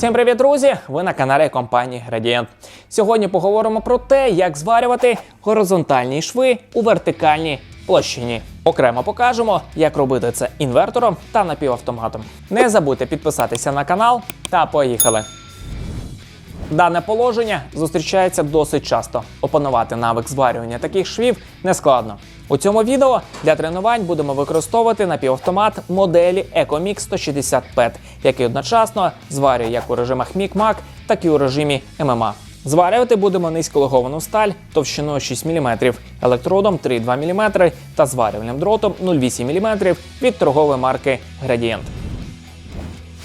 Всім привіт, друзі! Ви на каналі компанії Градієнт. Сьогодні поговоримо про те, як зварювати горизонтальні шви у вертикальній площині. Окремо покажемо, як робити це інвертором та напівавтоматом. Не забудьте підписатися на канал та поїхали! Дане положення зустрічається досить часто. Опанувати навик зварювання таких швів нескладно. У цьому відео для тренувань будемо використовувати напівавтомат моделі EcoMix 160 PET, який одночасно зварює як у режимах MIG-MAG, так і у режимі MMA. Зварювати будемо низьколеговану сталь товщиною 6 мм, електродом 3,2 мм та зварювальним дротом 0,8 мм від торгової марки Gradient.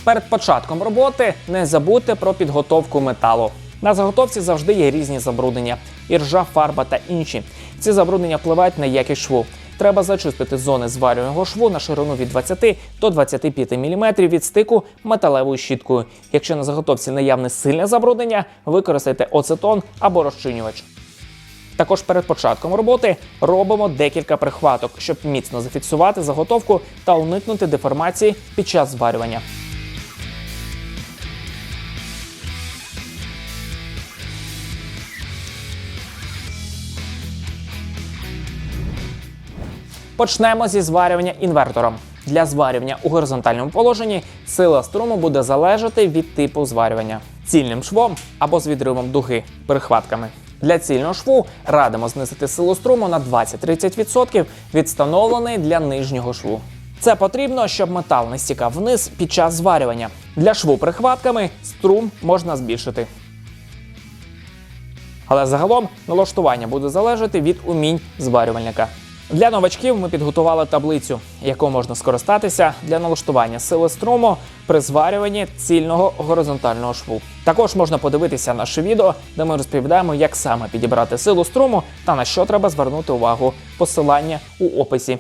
Перед початком роботи не забудьте про підготовку металу. На заготовці завжди є різні забруднення: іржа, фарба та інші. Ці забруднення впливають на якість шву. Треба зачистити зони зварювального шву на ширину від 20 до 25 мм від стику металевою щіткою. Якщо на заготовці наявне сильне забруднення, використайте оцетон або розчинювач. Також перед початком роботи робимо декілька прихваток, щоб міцно зафіксувати заготовку та уникнути деформації під час зварювання. Почнемо зі зварювання інвертором. Для зварювання у горизонтальному положенні сила струму буде залежати від типу зварювання цільним швом або з відривом дуги перехватками. Для цільного шву радимо знизити силу струму на 20-30% від встановленої для нижнього шву. Це потрібно, щоб метал не стікав вниз під час зварювання. Для шву прихватками струм можна збільшити. Але загалом налаштування буде залежати від умінь зварювальника. Для новачків ми підготували таблицю, яку можна скористатися для налаштування сили струму при зварюванні цільного горизонтального шву. Також можна подивитися наше відео, де ми розповідаємо, як саме підібрати силу струму та на що треба звернути увагу. Посилання у описі.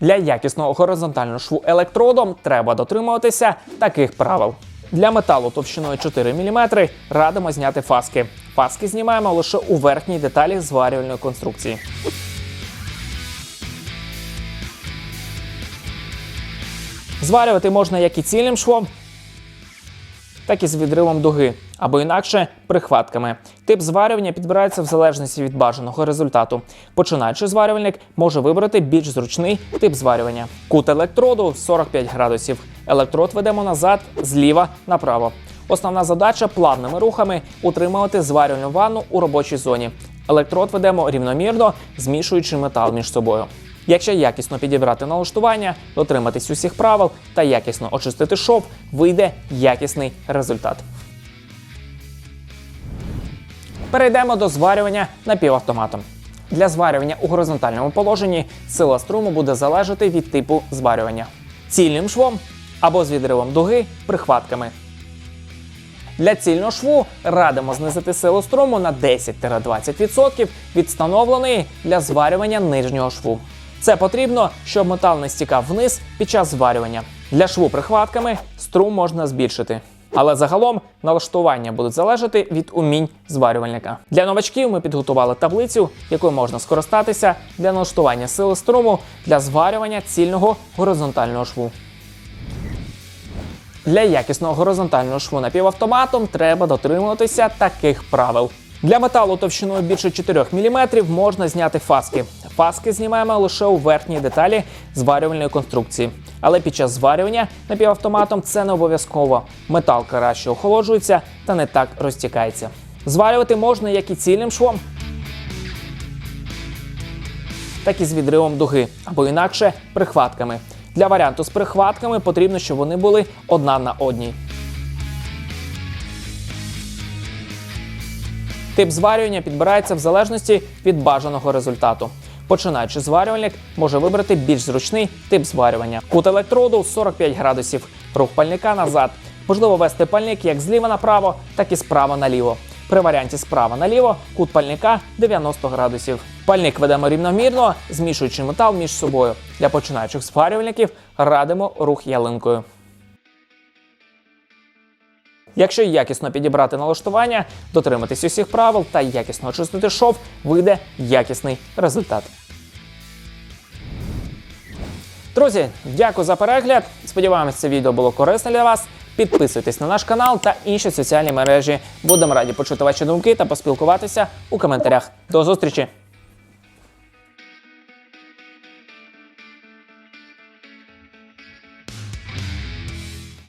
Для якісного горизонтального шву електродом треба дотримуватися таких правил. Для металу товщиною 4 мм радимо зняти фаски. Фаски знімаємо лише у верхній деталі зварювальної конструкції. Зварювати можна як і цільним швом, так і з відривом дуги, або інакше прихватками. Тип зварювання підбирається в залежності від бажаного результату. Починаючи зварювальник може вибрати більш зручний тип зварювання. Кут електроду 45 градусів. Електрод ведемо назад, зліва направо. Основна задача плавними рухами утримувати зварювальну ванну у робочій зоні. Електрод ведемо рівномірно, змішуючи метал між собою. Якщо якісно підібрати налаштування, дотриматись усіх правил та якісно очистити шов, вийде якісний результат. Перейдемо до зварювання напівавтоматом. Для зварювання у горизонтальному положенні сила струму буде залежати від типу зварювання цільним швом або з відривом дуги прихватками. Для цільного шву радимо знизити силу струму на 10-20% від встановленої для зварювання нижнього шву. Це потрібно, щоб метал не стікав вниз під час зварювання. Для шву прихватками струм можна збільшити. Але загалом налаштування будуть залежати від умінь зварювальника. Для новачків ми підготували таблицю, якою можна скористатися для налаштування сили струму для зварювання цільного горизонтального шву. Для якісного горизонтального шву напівавтоматом треба дотримуватися таких правил. Для металу товщиною більше 4 мм можна зняти фаски. Фаски знімаємо лише у верхній деталі зварювальної конструкції. Але під час зварювання напівавтоматом це не обов'язково. Метал краще охолоджується та не так розтікається. Зварювати можна як і цільним швом, так і з відривом дуги, або інакше прихватками. Для варіанту з прихватками потрібно, щоб вони були одна на одній. Тип зварювання підбирається в залежності від бажаного результату. Починаючи зварювальник може вибрати більш зручний тип зварювання. Кут електроду 45 градусів, рух пальника назад. Можливо вести пальник як зліва направо, так і справа наліво. При варіанті справа наліво кут пальника 90 градусів. Пальник ведемо рівномірно, змішуючи метал між собою. Для починаючих зварювальників радимо рух ялинкою. Якщо якісно підібрати налаштування, дотриматись усіх правил та якісно очистити шов, вийде якісний результат. Друзі, дякую за перегляд. Сподіваємось, це відео було корисне для вас. Підписуйтесь на наш канал та інші соціальні мережі. Будемо раді почути ваші думки та поспілкуватися у коментарях. До зустрічі!